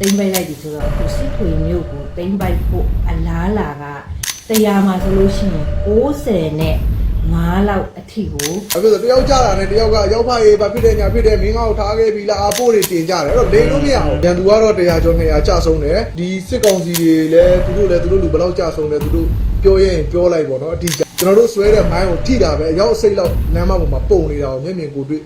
တိမ့်ပိုက်လိုက်ပြီဆိုတော့အခုစစ်ထွေမြို့ကိုတိမ့်ပိုက်ဖို့အလားလာကတရားမှာဆိုလို့ရှိရင်60နဲ့5လောက်အထိကိုအဲ့ဒါဆိုတယောက်ကြတာနဲ့တယောက်ကရောက်ဖရေးဘာဖြစ်တဲ့ညာဖြစ်တဲ့မင်းကောက်ထားခဲ့ပြီလားအပိုးတွေတင်ကြတယ်အဲ့တော့လိန်လို့မရဘူးရန်သူကတော့တရားကျော်200ကြဆုံးတယ်ဒီစစ်ကောင်စီတွေလည်းသူတို့လည်းသူတို့လူဘယ်လောက်ကြဆုံးလဲသူတို့ပြောရင်ပြောလိုက်ပေါ့နော်အတိအကျကျွန်တော်တို့ဆွဲတဲ့မိုင်းကိုထိတာပဲအရောက်အစိတ်လောက်လမ်းမပေါ်မှာပုံနေတာကိုမျက်မြင်ကိုတွေ့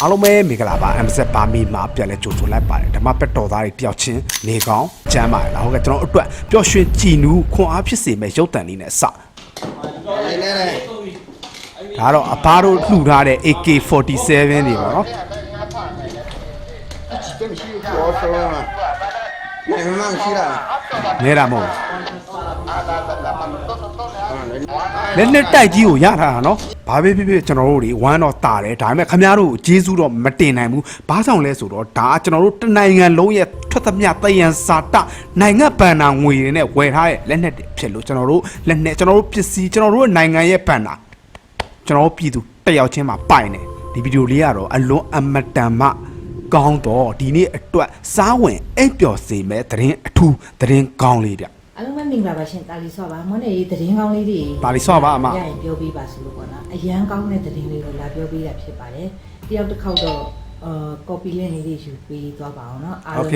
အားလုံးပဲမင်္ဂလာပါ MZ ဘာမီမှာပြန်လဲကြိုဆိုလိုက်ပါတယ်ဓမ္မပက်တော်သားတွေတယောက်ချင်းနေကောင်းကျမ်းပါတယ်ဟုတ်ကဲ့ကျွန်တော်အတွက်ပျော်ရွှင်ကြည်နူးခွန်အားဖြစ်စေမဲ့ရုပ်တံလေးနဲ့အစဒါတော့အဘတို့လှူထားတဲ့ AK47 တွေပေါ့နော်နေရမဟုတ် 啊，ဘူးလက်နဲ့တိုက်ကြီးကိုရထားတာနော်ဘာပဲဖြစ်ဖြစ်ကျွန်တော်တို့တွေဝမ်းတော့တာတယ်ဒါပေမဲ့ခမားတို့ကိုဂျေဇူးတော့မတင်နိုင်ဘူးဘာကြောင့်လဲဆိုတော့ဒါကကျွန်တော်တို့တနိုင်ငံလုံးရဲ့ထွက်သမျှတယံစာတနိုင်ငံဘန်နာငွေတွေနဲ့ဝယ်ထားတဲ့လက်နက်တွေဖြစ်လို့ကျွန်တော်တို့လက်နက်ကျွန်တော်တို့ပစ္စည်းကျွန်တော်တို့နိုင်ငံရဲ့ဘန်နာကျွန်တော်တို့ပြည်သူတက်ရောက်ချင်းမှာပိုင်တယ်ဒီဗီဒီယိုလေးကတော့အလွန်အမတန်မှကောင်းတော့ဒီနေ့အတွက်စားဝင်အိပ်ပျော်စေမဲ့သတင်းအထူးသတင်းကောင်းလေးဗျ အားလုံးပဲမင်္ဂလာပါရှင်တာလီဆော့ပါမွန်းနေရေးသတင်းကောင်းလေးတွေတာလီဆော့ပါအမရရင်ပြောပြပါစလို့ပေါ့နော်အရန်ကောင်းတဲ့သတင်းလေးကိုလာပြောပြရဖြစ်ပါတယ်တယောက်တစ်ခေါက်တော့အာ copy link လေးတွေယူပေးသွားပါအောင်နော်အားလုံး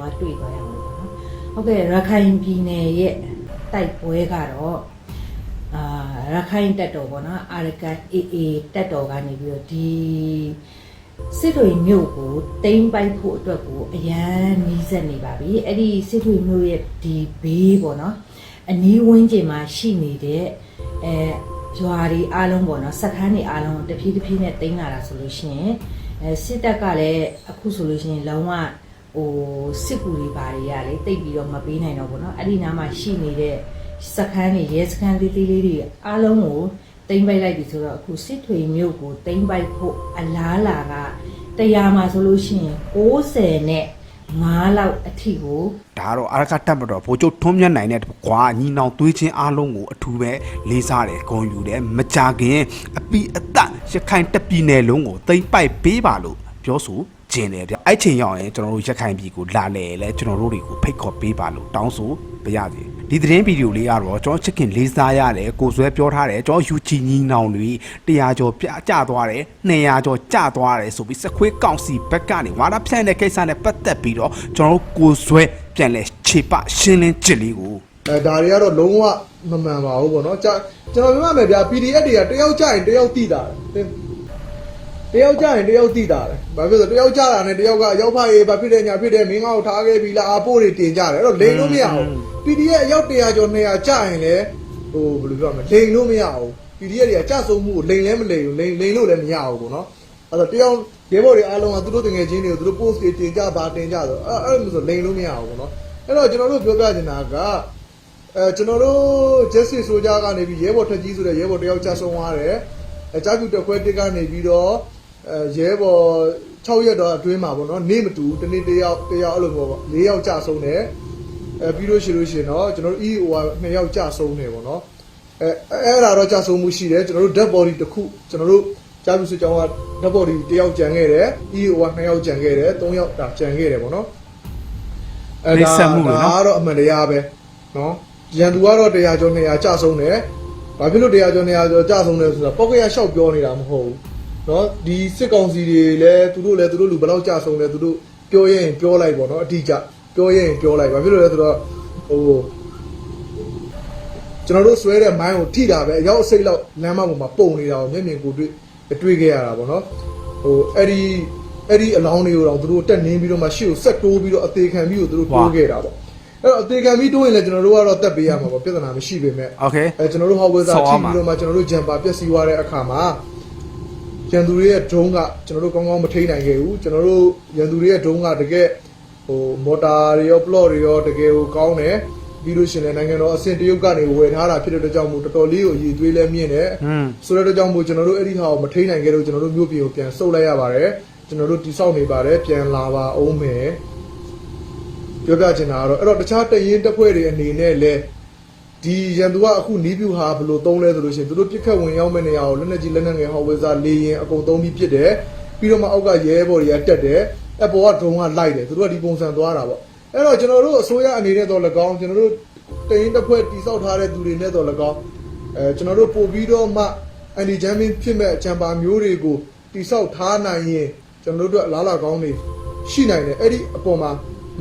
သွားတွေ့သွားရမှာပေါ့နော်ဟုတ်ကဲ့ရခိုင်ပြည်နယ်ရဲ့တိုက်ပွဲကတော့အာရခိုင်တက်တော်ပေါ့နော်အာရကန် AA တက်တော်ကနေပြီးတော့ဒီ စစ်တွေမြို့ကိုတိမ့်ပိုက်ဖို့အတွက်ကိုအရန်နီးစက်နေပါပြီအဲ့ဒီစစ်တွေမြို့ရဲ့ဒီဘေးပေါ့နော်အနီးဝန်းကျင်မှာရှိနေတဲ့အဲရွာတွေအားလုံးပေါ့နော်စက်ခန်းတွေအားလုံးကိုတဖြည်းတဖြည်းနဲ့တိမ့်လာတာဆိုလို့ရှိရင်အဲစစ်တပ်ကလည်းအခုဆိုလို့ရှိရင်လုံးဝဟိုစစ်ကူတွေဘာတွေကလေတိတ်ပြီးတော့မပေးနိုင်တော့ဘူးเนาะအဲ့ဒီနားမှာရှိနေတဲ့စခန်းတွေရဲစခန်းသေးသေးလေးတွေအားလုံးကို တိမ့်ပိုက်လိုက်ပြီဆိုတော့အခုစစ်ထွေမြို့ကိုတိမ့်ပိုက်ဖို့အလားလာကတရားမှာဆိုလို့ရှိရင်60နဲ့5လောက်အထိကိုဒါကတော့အာရကတက်မတော်ဗိုလ်ချုပ်ထွန်းမြတ်နိုင်တဲ့ကွာညီနောင်သွေးချင်းအားလုံးကိုအထူးပဲလေးစားတယ်ဂုဏ်ယူတယ်မကြခင်အပီအသက်ရခိုင်တက်ပြည်နယ်လုံးကိုတိမ့်ပိုက်ပေးပါလို့ပြောဆိုကျင်တယ်ဗျအဲ့ချိန်ရောက်ရင်ကျွန်တော်တို့ရခိုင်ပြည်ကိုလာလေလဲကျွန်တော်တို့တွေကိုဖိတ်ခေါ်ပေးပါလို့တောင်းဆိုပါရစေ ဒီသတင်းဗီဒီယိုလေးကတော့ကျွန်တော်ချစ်ခင်လေးစားရတယ်ကိုဆွဲပြောထားတယ်ကျွန်တော်ယူချီညီနောင်တွေ100ကျော်ပြကြသွားတယ်200ကျော်ကြသွားတယ်ဆိုပြီးစခွေးကောင်စီဘက်ကနေဝါဒဖြန့်တဲ့ကိစ္စနဲ့ပတ်သက်ပြီးတော့ကျွန်တော်တို့ကိုဆွဲပြန်လဲခြေပရှင်းလင်းကြစ်လေးကိုအဲဒါတွေကတော့လုံးဝမမှန်ပါဘူးပေါ့နော်ကြာကျွန်တော်ပြောရမယ်ဗျာ PDF တွေကတယောက်ကြရင်တယောက်တိတာ တယ်တယောက်ကြရင်တယောက်တိတာတယ်ဘာဖြစ်လို့တယောက်ကြတာနဲ့တယောက်ကရောက်ဖရေးဘာဖြစ်တဲ့ညာဖြစ်တဲ့မင်းကောက်ထားခဲ့ပြီလားအပိုးတွေတင်ကြတယ်အဲ့တော့လိန်လို့မရဘူး PDF ရောက်100ကျော်200ကြရင်လည်းဟိုဘယ်လိုပြောမလဲလိန်လို့မရဘူး PDF တွေကကြဆုံးမှုကိုလိန်လည်းမလိန်ဘူးလိန်လိန်လို့လည်းမရဘူးပေါ့နော်အဲ့တော့တယောက်ရဲဘော်တွေအားလုံးကသူတို့တငယ်ချင်းတွေကိုသူတို့ post တွေတင်ကြပါတင်ကြဆိုအဲ့အဲ့လိုဆိုလိန်လို့မရဘူးပေါ့နော်အဲ့တော့ကျွန်တော်တို့ပြောပြချင်တာကအဲကျွန်တော်တို့ justice soldier ကနေပြီးရဲဘော်ထက်ကြီးဆိုတဲ့ရဲဘော်တယောက်ကြာဆုံးသွားတယ်အဲကြာကူတက်ခွဲတစ်ကနေပြီးတော့ အဲရဲဘော်6ရက်တော့အတွင်းမှာပေါ့နော်နေမတူတနေ့တယောက်တယောက်အဲ့လိုပေါ့ပေါ့၄ယောက်ကြာဆုံးတယ်အဲပြီးလို့ရှိလို့ရှိရင်တော့ကျွန်တော်တို့ EO က2ယောက်ကြာဆုံးတယ်ပေါ့နော်အဲအဲ့ဒါတော့ကြာဆုံးမှုရှိတယ်ကျွန်တော်တို့ dead body တစ်ခုကျွန်တော်တို့ကြာကူစစ်ကြောင်းက dead body တယောက်ကြံခဲ့တယ် EO က2ယောက်ကြံခဲ့တယ်3ယောက်ဒါကြံခဲ့တယ်ပေါ့နော်နှိပ်စက်မှုတွေနော်ဒါကတော့အမှန်တရားပဲနော်ရန်သူကတော့တရားကျော်200ကြဆုံးတယ်ဘာဖြစ်လို့တရားကျော်200ကျော်ကြဆုံးလဲဆိုတော့ပောက်ကရရှောက်ပြောနေတာမဟုတ်ဘူး နော်ဒီစစ်ကောင်စီတွေလည်းသူတို့လည်းသူတို့လူဘယ်လောက်ကြဆုံးလဲသူတို့ပြောရင်ပြောလိုက်ပေါ့နော်အတိအကျပြောရင်ပြောလိုက်ဘာဖြစ်လို့လဲဆိုတော့ဟိုကျွန်တော်တို့ဆွဲတဲ့မိုင်းကိုထိတာပဲအရောက်အစိတ်လောက်လမ်းမပေါ်မှာပုံနေတာကိုမျက်မြင်ကိုတွေ့တွေ့ခဲ့ရတာပေါ့နော်ဟိုအဲ့ဒီအဲ့ဒီအလောင်းတွေကိုတော့သူတို့တက်နင်းပြီးတော့မှရှေ့ကိုဆက်တိုးပြီးတော့အသေးခံပြီးတော့သူတို့တိုးခဲ့တာပေါ့အဲ့တော့အသေးခံပြီးတိုးရင်လည်းကျွန်တော်တို့ကတော့တက်ပေးရမှာပေါ့ပြဿနာမရှိပေမဲ့ โอเค အဲကျွန်တော်တို့ဟောက်ဝဲစာ ဆော်ရ ထိ မှာ ပြီးတော့မှကျွန်တော်တို့ဂျမ်ပါပျက်စီးသွားတဲ့အခါမှာ ရန်သူတွေရဲ့ဒုံးကကျွန်တော်တို့ကောင်းကောင်းမထိနိုင်ခဲ့ဘူးကျွန်တော်တို့ရန်သူတွေရဲ့ဒုံးကတကယ်ဟိုမော်တာတွေရောပလော့တွေရောတကယ်ကိုကောင်းတယ်ပြီးလို့ရှရင်လည်းနိုင်ငံတော်အဆင့်တရုတ်ကနေဝယ်ထားတာဖြစ်တဲ့အတွက်ကြောင့်မို့တော်တော်လေးကိုအည်သွေးလဲမြင့်တယ်ဟွန်းဆိုတဲ့အတွက်ကြောင့်မို့ကျွန်တော်တို့အဲ့ဒီဟာကိုမထိနိုင်ခဲ့လို့ကျွန်တော်တို့မြို့ပြည်ကိုပြန်ဆုတ်လိုက်ရပါတယ်ကျွန်တော်တို့တိဆောက်နေပါတယ်ပြန်လာပါအောင်မယ်ပြောပြချင်တာကတော့အဲ့တော့တခြားတရင်တက်ဖွဲ့တွေအနေနဲ့လဲ ဒီရန်သူကအခုနီးပြူဟာဘယ်လိုသုံးလဲဆိုလို့ရှိရင်သူတို့ပြစ်ခတ်ဝင်ရောက်မဲ့နေရာကိုလက်နက်ကြီးလက်နက်ငယ်ဟောက်ဝဲစားလေရင်အကုန်သုံးပြီးပြစ်တယ်ပြီးတော့မှအောက်ကရဲဘော်တွေကတက်တယ်အပေါ်ကဒရုန်းကလိုက်တယ်သူတို့ကဒီပုံစံသွားတာပေါ့အဲ့တော့ကျွန်တော်တို့အစိုးရအနေနဲ့တော့၎င်းကျွန်တော်တို့တရင်တစ်ဖွဲ့တိစောက်ထားတဲ့သူတွေနဲ့တော့၎င်းအဲကျွန်တော်တို့ပို့ပြီးတော့မှအန်ဒီဂျမ်မင်းဖြစ်မဲ့ချမ်ပါမျိုးတွေကိုတိစောက်ထားနိုင်ရင်ကျွန်တော်တို့အတွက်အလားအလာကောင်းတွေရှိနိုင်တယ်အဲ့ဒီအပေါ်မှာ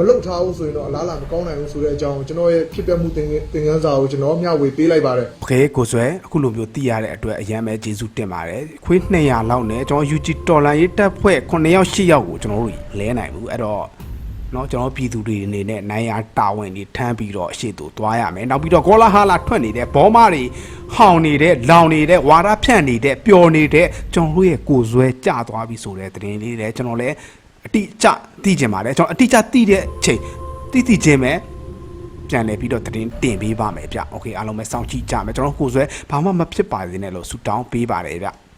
မလုတ်ထားဘူးဆိုရင်တော့အလားလာမကောင်းနိုင်ဘူးဆိုတဲ့အကြောင်းကျွန်တော်ရဲ့ဖြစ်ပျက်မှုသင်သင်ခန်းစာကိုကျွန်တော်မျှဝေပေးလိုက်ပါတယ်။ Okay ကိုဆွဲအခုလိုမျိုးသိရတဲ့အတွက်အရင်ပဲကျေးဇူးတင်ပါတယ်။ခွေး200လောက်နဲ့ကျွန်တော် UG တော်လန်ရေးတက်ဖွဲ့9ယောက်10ယောက်ကိုကျွန်တော်တို့လဲနိုင်ဘူးအဲ့တော့နော်ကျွန်တော်ပြည်သူတွေအနေနဲ့နိုင်ရတာဝန်တွေထမ်းပြီးတော့အရှိတူသွားရမယ်နောက်ပြီးတော့ကောလာဟာလာထွက်နေတဲ့ဘောမတွေဟောင်နေတဲ့လောင်နေတဲ့ဝါရဖြန့်နေတဲ့ပျော်နေတဲ့ကျွန်တော်တို့ရဲ့ကိုယ်ဆွဲကြသွားပြီဆိုတဲ့သတင်းလေးလည်းကျွန်တော်လည်း အတိအကျသိကြပါတယ်ကျွန်တော်အတိအကျသိတဲ့အချိန်သိသိချင်းပဲပြန်လဲပြီးတော့သတင်းတင်ပေးပါမယ်ဗျ။ Okay အားလုံးပဲစောင့်ကြည့်ကြမယ်ကျွန်တော်တို့ကိုယ်ဆွဲဘာမှမဖြစ်ပါသေးနဲ့လို့ဆူတောင်းပေးပါတယ်ဗျ။